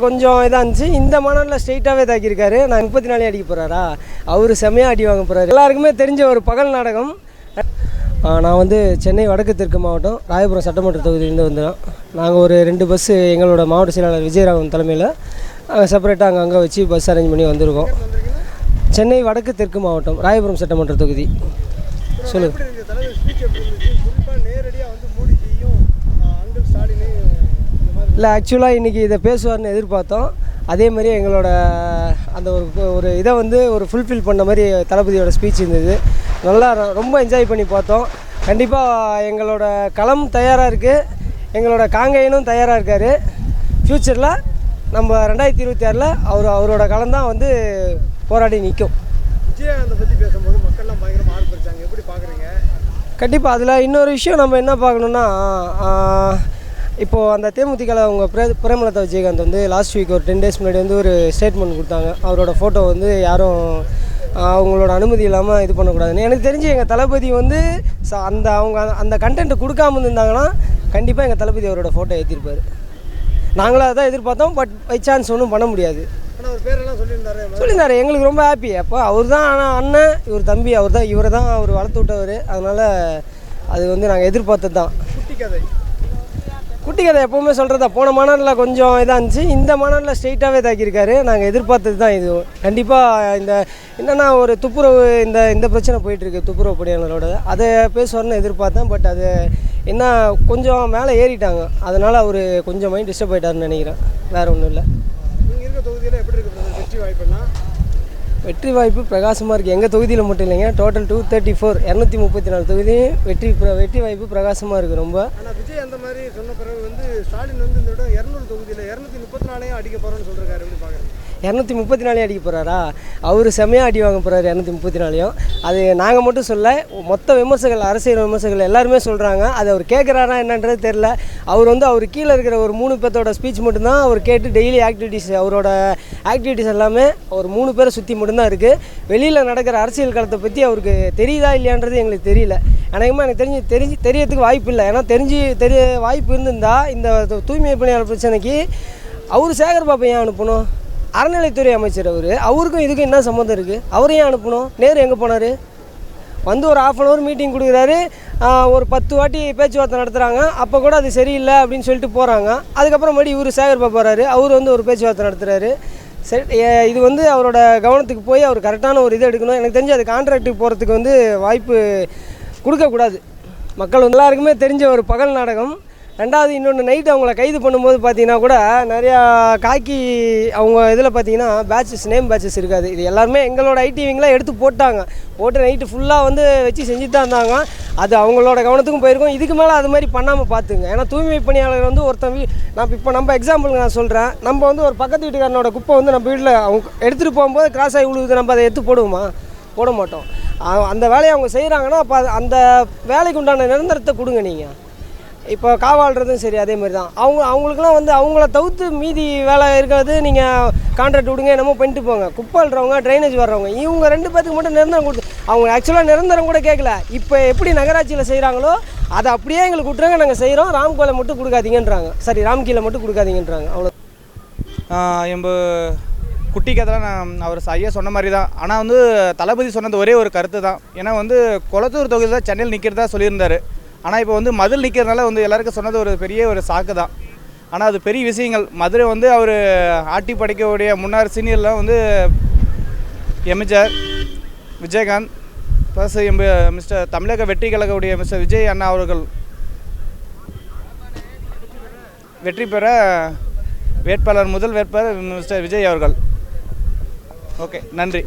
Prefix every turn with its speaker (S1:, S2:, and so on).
S1: கொஞ்சம் இதாக இருந்துச்சு. இந்த மாநாட்டில் ஸ்ட்ரெயிட்டாகவே தாக்கியிருக்காரு. நான் முப்பத்தி நாலே அடிக்க போகிறாரா அவர் செம்மையாக அடி வாங்க போகிறாரு எல்லாருக்குமே தெரிஞ்ச ஒரு பகல் நாடகம். நான் வந்து சென்னை வடக்கு தெற்கு மாவட்டம் ராயபுரம் சட்டமன்ற தொகுதியிலேருந்து வந்துடும் நாங்கள் ஒரு ரெண்டு பஸ்ஸு எங்களோட மாவட்ட செயலாளர் விஜயராகவன் தலைமையில் நாங்கள் செப்பரேட்டாக அங்கே அங்கே வச்சு பஸ் அரேஞ்ச் பண்ணி வந்திருக்கோம். சென்னை வடக்கு தெற்கு மாவட்டம் ராயபுரம் சட்டமன்ற தொகுதி. சொல்லுங்கள்
S2: எப்படி இருக்கு தலைவர் ஸ்பீச் எப்படி இருந்துச்சு குறிப்பாக நேரடியாக வந்து மோடிஜியும் அங்கிள் ஸ்டாலினையும் இந்த மாதிரி
S1: இல்லை ஆக்சுவலாக இன்றைக்கி இதை பேசுவார்னு எதிர்பார்த்தோம். அதே மாதிரி எங்களோட அந்த ஒரு ஒரு இதை வந்து ஒரு ஃபுல்ஃபில் பண்ண மாதிரி தளபதியோட ஸ்பீச் இருந்தது. நல்லா ரொம்ப என்ஜாய் பண்ணி பார்த்தோம். கண்டிப்பாக எங்களோட களம் தயாராக இருக்குது எங்களோட காங்கேயனும் தயாராக இருக்கார். ஃப்யூச்சரில் நம்ம ரெண்டாயிரத்தி இருபத்தி ஆறில் அவர் அவரோட களம் தான் வந்து போராடி நிற்கும்
S2: விஜயகாந்தை பற்றி பேசும்போது மக்கள்லாம் பயங்கரமாக எப்படி பார்க்குறீங்க
S1: கண்டிப்பாக அதில் இன்னொரு விஷயம் நம்ம என்ன பார்க்கணுன்னா இப்போது அந்த தேமுதிகல அவங்க பிரே பிரேமலதா விஜயகாந்த் வந்து லாஸ்ட் வீக் ஒரு டென் டேஸ் முன்னாடி வந்து ஒரு ஸ்டேட்மெண்ட் கொடுத்தாங்க. அவரோட ஃபோட்டோ வந்து யாரும் அவங்களோட அனுமதி இல்லாமல் இது பண்ணக்கூடாதுன்னு. எனக்கு தெரிஞ்சு எங்கள் தளபதி வந்து ச- அந்த அவங்க அந்த கண்டென்ட் கொடுக்காம இருந்திருந்தாங்கன்னா கண்டிப்பாக எங்கள் தளபதி அவரோட ஃபோட்டோ ஏற்றிருப்பார் நாங்களும் அதான் எதிர்பார்த்தோம் பட் பை சான்ஸ் ஒன்றும் பண்ண முடியாது.
S2: சொல்லியிருந்தாரு
S1: எங்களுக்கு ரொம்ப ஹாப்பி அப்போ அவர் தான் ஆனால் அண்ணன் இவர் தம்பி அவர் தான் இவரை தான் அவர் வளர்த்து விட்டவர். அதனால் அது வந்து நாங்கள் எதிர்பார்த்தது தான்.
S2: குட்டி கதை
S1: எப்போவுமே சொல்கிறதா போன மாநாட்டில் கொஞ்சம் இதாக இருந்துச்சு இந்த மாநாட்டில் ஸ்ட்ரெயிட்டாகவே தாக்கியிருக்காரு நாங்கள் எதிர்பார்த்தது தான் இது. கண்டிப்பாக இந்த என்னென்னா ஒரு துப்புரவு இந்த இந்த பிரச்சனை போயிட்டுருக்கு துப்புரவு பணியாளரோட அதை பேசுவார்னு எதிர்பார்த்தேன். பட் அது என்ன கொஞ்சம் மேலே ஏறிட்டாங்க. அதனால் அவர் கொஞ்சம் மைண்ட் டிஸ்டர்ப் ஆகிட்டாருன்னு நினைக்கிறேன். வேறு ஒன்றும் இல்லை.
S2: நீங்கள் இருக்க தொகுதியில் எப்படி இருக்கு பிரதர் வெற்றி வாய்ப்புன்னா
S1: வெற்றி வாய்ப்பு பிரகாசமாக இருக்குது எங்கள் தொகுதியில் மட்டும் இல்லைங்க. டோட்டல் டூ தேர்ட்டி ஃபோர் இரநூத்தி முப்பத்தி நாலு தொகுதியும் வெற்றி பிர- வெற்றி வாய்ப்பு பிரகாசமாக இருக்குது ரொம்ப.
S2: ஆனால் விஜய் அந்த மாதிரி சொன்ன பிறகு வந்து ஸ்டாலின் வந்து இந்த விட இரநூறு தொகுதியில் இரநூத்தி முப்பத்தி நாலையும் அடிக்க போகிறோன்னு சொல்கிறாரு எப்படி பார்க்குறேன்
S1: இரநூத்தி முப்பத்தி நாலையும் அடிக்க போகிறாரா அவர் செம்மையாக அடி வாங்க போகிறாரு இரநூத்தி முப்பத்தி நாலையும். அது நாங்கள் மட்டும் சொல்ல மொத்த விமர்சகர்கள் அரசியல் விமர்சகர்கள் எல்லாருமே சொல்கிறாங்க அது அவர் கேட்குறாரா என்னன்றது தெரில அவர் வந்து அவர் கீழே இருக்கிற ஒரு மூணு பேர்த்தோட ஸ்பீச் மட்டும்தான் அவர் கேட்டு டெய்லி ஆக்டிவிட்டீஸ் அவரோட ஆக்டிவிட்டீஸ் எல்லாமே ஒரு மூணு பேரை சுற்றி மட்டும்தான் இருக்குது வெளியில் நடக்கிற அரசியல் களத்தை பற்றி அவருக்கு தெரியுதா இல்லையான்றது எங்களுக்கு தெரியல. அநேகமாக எனக்கு தெரிஞ்சு தெரிஞ்சு தெரியறதுக்கு வாய்ப்பு இல்லை. ஏன்னா தெரிஞ்சு தெரிய வாய்ப்பு இருந்திருந்தால் இந்த தூய்மை பணியாளர் பிரச்சனைக்கு அவர் சேகர் பாப்பையன் ஏன் அனுப்பணும்? அறநிலைத்துறை அமைச்சர் அவர் அவருக்கும் இதுக்கும் என்ன சம்மந்தம் இருக்குது அவரையும் ஏன் அனுப்பணும். நேரு எங்கே போனார்? வந்து ஒரு ஆஃப் அன் ஹவர் மீட்டிங் கொடுக்குறாரு. ஒரு பத்து வாட்டி பேச்சுவார்த்தை நடத்துகிறாங்க அப்போ கூட அது சரியில்லை அப்படின்னு சொல்லிட்டு போகிறாங்க அதுக்கப்புறம் மறுபடியும் இவர் சேகர் போகிறாரு அவர் வந்து ஒரு பேச்சுவார்த்தை நடத்துகிறாரு சரி ஏ- இது வந்து அவரோட கவனத்துக்கு போய் அவர் கரெக்டான ஒரு இதை எடுக்கணும். எனக்கு தெரிஞ்சு அது கான்ட்ராக்ட்டுக்கு போகிறதுக்கு வந்து வாய்ப்பு கொடுக்கக்கூடாது. மக்கள் எல்லாருக்குமே தெரிஞ்ச ஒரு பகல் நாடகம். ரெண்டாவது இன்னொன்று நைட் அவங்கள கைது பண்ணும்போது பார்த்தீங்கன்னா கூட நிறையா காக்கி அவங்க இதில் பார்த்தீங்கன்னா பேட்சஸ் நேம் பேட்சஸ் இருக்காது. இது எல்லாருமே எங்களோட ஐடிவிங்கெலாம் எடுத்து போட்டாங்க. போட்டு நைட்டு ஃபுல்லாக வந்து வச்சு செஞ்சுட்டு தான் இருந்தாங்க. அது அவங்களோட கவனத்துக்கும் போயிருக்கும். இதுக்கு மேலே அது மாதிரி பண்ணாமல் பார்த்துங்க. ஏன்னா தூய்மை பணியாளர் வந்து ஒருத்தன் வீ நான் இப்போ நம்ம எக்ஸாம்பிளுக்கு நான் சொல்கிறேன் நம்ம வந்து ஒரு பக்கத்து வீட்டுக்காரனோட குப்பை வந்து நம்ம வீட்டில் அவங்க எடுத்துகிட்டு போகும்போது கிராஸ் ஆகி விழுவுது நம்ம அதை எடுத்து போடுவோமா? போட மாட்டோம். அந்த வேலையை அவங்க செய்கிறாங்கன்னா அப்போ அந்த வேலைக்கு உண்டான நிரந்தரத்தை கொடுங்க நீங்கள் இப்போ காவாடுறதும் சரி அதே மாதிரி தான். அவங்க அவங்களுக்குலாம் வந்து அவங்கள தவிர்த்து மீதி வேலை இருக்கிறது நீங்கள் கான்ட்ராக்ட் விடுங்க என்னமோ பண்ணிட்டு போங்க. குப்பை ட்ரைனேஜ் வர்றவங்க இவங்க ரெண்டு பேத்துக்கு மட்டும் நிரந்தரம் கொடுத்து அவங்க ஆக்சுவலாக நிரந்தரம் கூட கேட்கல இப்போ எப்படி நகராட்சியில் செய்கிறாங்களோ அதை அப்படியே எங்களுக்கு விட்ருங்க நாங்கள் செய்கிறோம் ராம்கோலை மட்டும் கொடுக்காதீங்கன்றாங்க. சரி ராம்கீலை மட்டும் கொடுக்காதீங்கன்றாங்க. அவ்வளோ.
S3: எம்ப குட்டி கதைலாம் நான் அவர் ஐயா சொன்ன மாதிரி தான். ஆனால் வந்து தளபதி சொன்னது ஒரே ஒரு கருத்து தான் ஏன்னா வந்து குளத்தூர் தொகுதியில் தான் சென்னையில் நிற்கிறதா சொல்லியிருந்தார். ஆனால் இப்போ வந்து மதில் நிற்கிறதுனால வந்து எல்லாருக்கும் சொன்னது ஒரு பெரிய ஒரு சாக்கு தான். ஆனால் அது பெரிய விஷயங்கள். மதுரை வந்து அவர் ஆட்டி படைக்கக்கூடிய முன்னாள் சீனியர்லாம் வந்து எம்ஜிஆர் விஜயகாந்த் ப்ளஸ் எம்ப மிஸ்டர் தமிழக வெற்றி கழகவுடைய மிஸ்டர் விஜய் அண்ணா அவர்கள். வெற்றி பெற வேட்பாளர் முதல் வேட்பாளர் மிஸ்டர் விஜய் அவர்கள். ஓகே நன்றி.